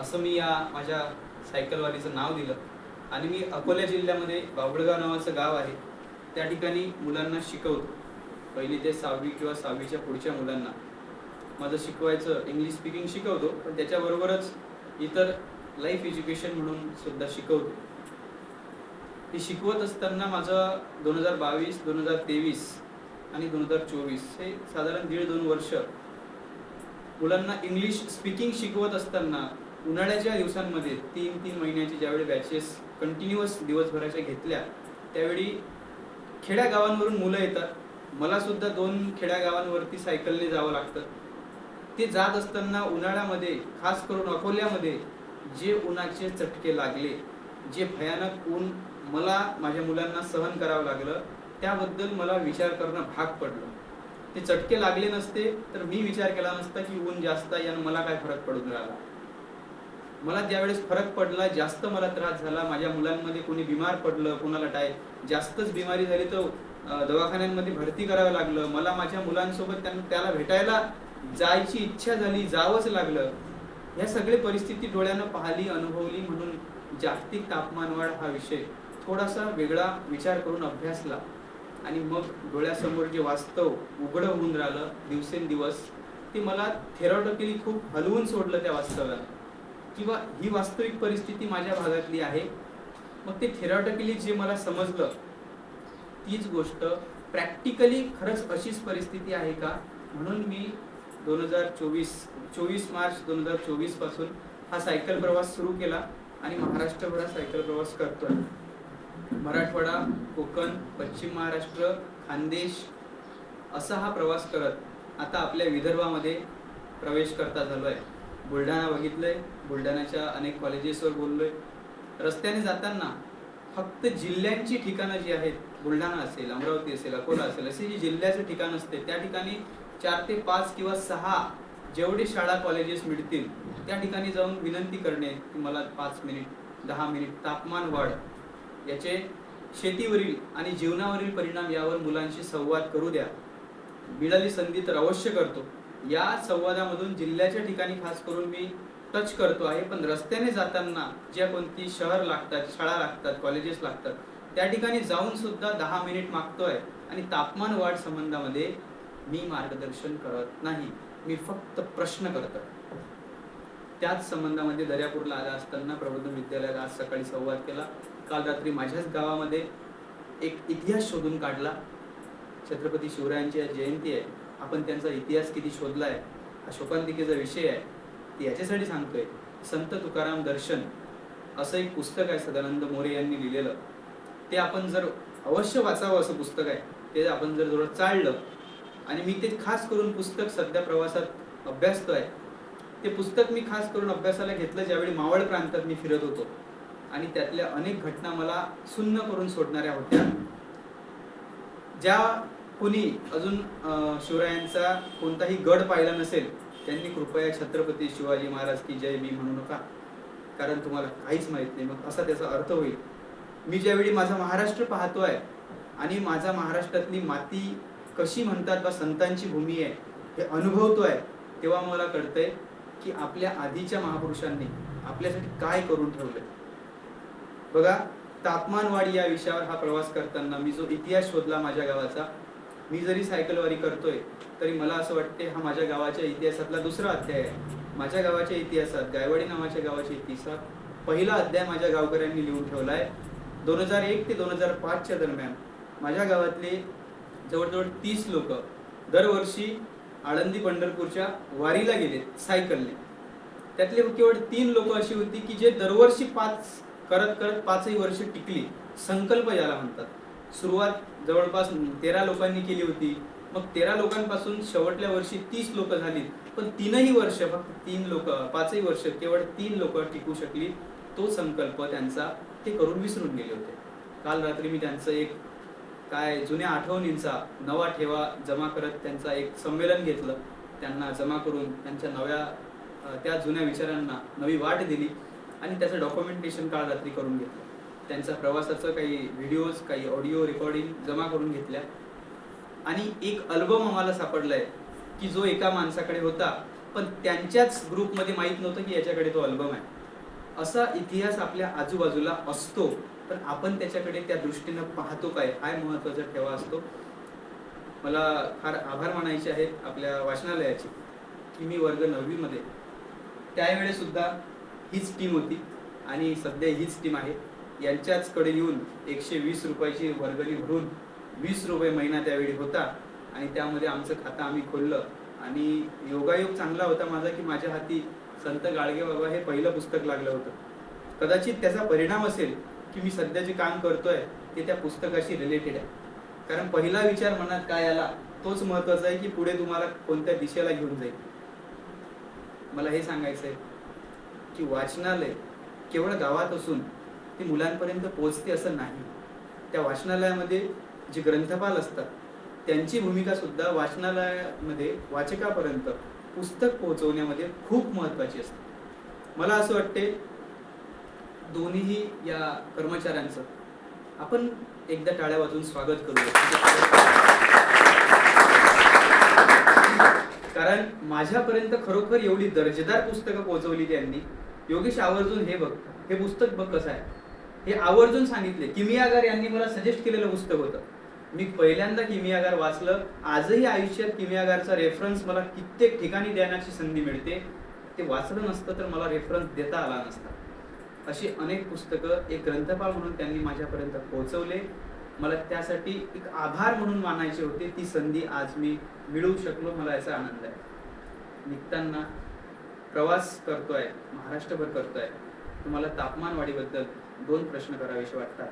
असं मी या माझ्या सायकलवालीचं नाव दिलं. आणि मी अकोला जिल्ह्यामध्ये बाबळगाव नावाचं गाव आहे. त्या ठिकाणी मुलांना शिकवतो. पहिली ते सहावी किंवा सहावीच्या पुढच्या मुलांना. माझं शिकवायचं इंग्लिश स्पीकिंग शिकवतो पण त्याच्याबरोबरच इतर लाईफ एज्युकेशन म्हणून सुद्धा शिकवतो. हे शिकवत असताना माझं दोन हजार बावीस दोन हजार तेवीस आणि दोन हजार चोवीस हे साधारण दीड दोन वर्ष मुलांना इंग्लिश स्पीकिंग शिकवत असताना उन्हाळ्याच्या दिवसांमध्ये तीन तीन महिन्याची ज्यावेळी बॅचेस कंटिन्युअस दिवसभराच्या घेतल्या त्यावेळी खेड्या गावांवरून मुलं येतात. मला सुद्धा दोन खेड्या गावांवरती सायकलने जावं लागतं. ते जात असताना उन्हाळ्यामध्ये खास करून अकोल्यामध्ये जे उन्हाचे चटके लागले जे भयानक ऊन मला माझ्या मुलांना सहन करावं लागलं त्याबद्दल मला विचार करणं भाग पडलं. ते चटके लागले नसते तर मी विचार केला नसता की ऊन जास्त आहे यानं मला काय फरक पडून राहिला. मला ज्यावेळेस फरक पडला जास्त मला त्रास झाला माझ्या मुलांमध्ये कोणी बिमार पडलं कोणाला टाय जास्तच बिमारी झाली तर दवाखान्यांमध्ये भरती करावं लागलं. मला माझ्या मुलांसोबत त्यांना त्याला भेटायला जायची इच्छा झाली जावंच लागलं. ह्या सगळी परिस्थिती डोळ्यानं पाहिली अनुभवली म्हणून जागतिक तापमानवाढ हा विषय थोडासा वेगळा विचार करून अभ्यासला. आणि मग डोळ्यासमोर जे वास्तव उघडं होऊन राहिलं दिवसेंदिवस ते मला थेरॉटिकली खूप हलवून सोडलं त्या वास्तवाला किंवा ही वास्तविक परिस्थिती माझ्या भागातली आहे मग ते थेरॉटिकली जे मला समजलं तीच गोष्ट प्रॅक्टिकली खरंच अशीच परिस्थिती आहे का? म्हणून मी दोन हजार चोवीस चोवीस मार्च दोन हजार चोवीसपासून हा सायकल प्रवास सुरू केला आणि महाराष्ट्रभरात सायकल प्रवास करतोय. मराठवाडा कोकण पश्चिम महाराष्ट्र खानदेश असा हा प्रवास करत आता आपल्या विदर्भामध्ये प्रवेश करता झालोय. बुलढाणा बघितलंय बुलढाण्याच्या अनेक कॉलेजेसवर बोललोय. रस्त्याने जाताना फक्त जिल्ह्यांची ठिकाणं जी आहेत बुलढाणा असेल अमरावती असेल अकोला असेल असे जे जिल्ह्याचं ठिकाण असते त्या ठिकाणी चार ते पाच किंवा सहा जेवढे शाळा कॉलेजेस मिळतील त्या ठिकाणी जाऊन विनंती करणे की मला पाच मिनिट दहा मिनिट तापमान वाढ याचे शेतीवरील आणि जीवनावरील परिणाम यावर मुलांशी संवाद करू द्या. मिळाली संधी तर अवश्य करतो. या संवादामधून जिल्ह्याच्या ठिकाणी खास करून मी टच करतो आहे. पण रस्त्याने जाताना ज्या कोणती शहर लागतात शाळा लागतात कॉलेजेस लागतात त्या ठिकाणी जाऊन सुद्धा दहा मिनिट मागतोय. आणि तापमान वाढ संबंधामध्ये मी मार्गदर्शन करत नाही. मी फक्त प्रश्न करतो त्याच संबंधामध्ये दर्यापूरला आला असताना प्रबोधन विद्यालयात आज सकाळी संवाद केला. काल रात्री माझ्याच गावामध्ये एक इतिहास शोधून काढला. छत्रपती शिवरायांची जयंती आहे. आपण त्यांचा इतिहास किती शोधलाय हा शोकांतिकेचा विषय आहे. ते याच्यासाठी सांगतोय संत तुकाराम दर्शन असं एक पुस्तक आहे सदानंद मोरे यांनी लिहिलेलं. ते आपण जर अवश्य वाचावं असं पुस्तक आहे ते आपण जर थोडं चाललं आणि मी ते खास करून पुस्तक सध्या प्रवासात अभ्यासतोय ते पुस्तक मी खास करून अभ्यासाला घेतलं ज्यावेळी मावळ प्रांतात मी फिरत होतो. आणि त्यातल्या अनेक घटना मला सुन्न करून सोडणाऱ्या होत्या. ज्या कुणी अजून शिवरायांचा कोणताही गड पाहिला नसेल त्यांनी कृपया छत्रपती शिवाजी महाराज की जय मी म्हणू नका. कारण तुम्हाला काहीच माहीत नाही. मग असा त्याचा अर्थ होईल. मी ज्यावेळी माझा महाराष्ट्र पाहतोय आणि माझा महाराष्ट्रातली माती कशी म्हणतात बा संतांची भूमी आहे हे अनुभवतोय तेव्हा मला कळतंय की आपल्या आधीच्या महापुरुषांनी आपल्यासाठी काय करून ठेवलंय. बघा तापमानवाढ या विषयावर हा प्रवास करताना मी जो इतिहास शोधला माझ्या गावाचा मी जरी सायकलवारी करतोय तरी मला असं वाटते हा माझ्या गावाच्या इतिहासातला दुसरा अध्याय आहे. माझ्या गावाच्या इतिहासात गायवाडी नावाच्या गावाच्या इतिहासात पहिला अध्याय माझ्या गावकऱ्यांनी लिहून ठेवला आहे दोन हजार एक ते दोन हजार पाचच्या दरम्यान माझ्या गावातले जवळजवळ तीस लोक दरवर्षी आळंदी पंढरपूरच्या वारीला गेले सायकलने. त्यातले केवळ तीन लोक अशी होती की जे दरवर्षी पाच करत करत पाचही वर्ष टिकली. संकल्प ज्याला म्हणतात. सुरुवात जवळपास तेरा लोकांनी केली होती. मग तेरा लोकांपासून शेवटल्या वर्षी तीस लोक झाली पण तीनही वर्ष फक्त तीन लोक पाचही वर्ष केवळ तीन लोक टिकू शकली. तो संकल्प त्यांचा ते करून विसरून गेले होते. काल रात्री मी त्यांचं एक काय जुन्या आठवणींचा नवा ठेवा जमा करत त्यांचा एक संमेलन घेतलं. त्यांना जमा करून त्यांच्या नव्या त्या जुन्या विचारांना नवी वाट दिली आणि त्याचं डॉक्युमेंटेशन काल रात्री करून घेतलं. त्यांचा प्रवासाचं काही व्हिडिओज काही ऑडिओ रेकॉर्डिंग जमा करून घेतल्या. आणि एक अल्बम आम्हाला सापडलाय की जो एका माणसाकडे होता पण त्यांच्याच ग्रुपमध्ये माहीत नव्हतं की याच्याकडे तो अल्बम आहे. असा इतिहास आपल्या आजूबाजूला असतो पण आपण त्याच्याकडे त्या दृष्टीनं पाहतो काय? हाय महत्त्वाचा ठेवा असतो. मला फार आभार मानायचे आहेत आपल्या वाचनालयाचे की मी वर्ग नववीमध्ये. त्यावेळेसुद्धा हीच टीम होती आणि सध्या हीच टीम आहे. यांच्याचकडे येऊन एकशे वीस रुपयाची वर्गणी भरून वीस रुपये महिना त्यावेळी होता. आणि त्यामध्ये आमचं खातं आम्ही खोललं. आणि योगायोग चांगला होता माझा की माझ्या हाती संत गाडगे बाबा हे पहिलं पुस्तक लागलं होतं. कदाचित त्याचा परिणाम असेल की मी सध्या जे काम करतोय ते त्या पुस्तकाशी रिलेटेड आहे. कारण पहिला विचार मनात काय आला तोच महत्त्वाचा आहे की पुढे तुम्हाला कोणत्या दिशेला घेऊन जाईल. मला हे सांगायचं आहे की वाचनालय केवळ गावात असून ती मुलांपर्यंत पोहोचते असं नाही. त्या वाचनालयामध्ये जे ग्रंथपाल असतात त्यांची भूमिका सुद्धा वाचनालयामध्ये वाचकापर्यंत पुस्तक पोहोचवण्यामध्ये खूप महत्वाची असते. मला असं वाटते दोन्हीही या कर्मचाऱ्यांचं आपण एकदा टाळ्या वाजवून स्वागत करूया. कारण माझ्यापर्यंत खरोखर एवढी दर्जेदार पुस्तकं पोहोचवली त्यांनी योगेश आवर्जून हे बघ हे पुस्तक बघ कसं आहे. हे आवर्जून सांगितले. किमियागार यांनी मला सजेस्ट केलेलं पुस्तक होतं. मी पहिल्यांदा किमियागार वाचलं. आजही आयुष्यात किमियागारचा रेफरन्स मला कित्येक ठिकाणी देण्याची संधी मिळते. ते वाचलं नसतं तर मला रेफरन्स देता आला नसता. अशी अनेक पुस्तकं एक ग्रंथपाल म्हणून त्यांनी माझ्यापर्यंत पोहोचवले. मला त्यासाठी एक आभार म्हणून मानायचे होते. ती संधी आज मी मिळवू शकलो. मला याचा आनंद आहे. निघताना प्रवास करतोय. महाराष्ट्रभर करतोय. तुम्हाला तापमान वाढीबद्दल दोन प्रश्न करावेसे वाटतात.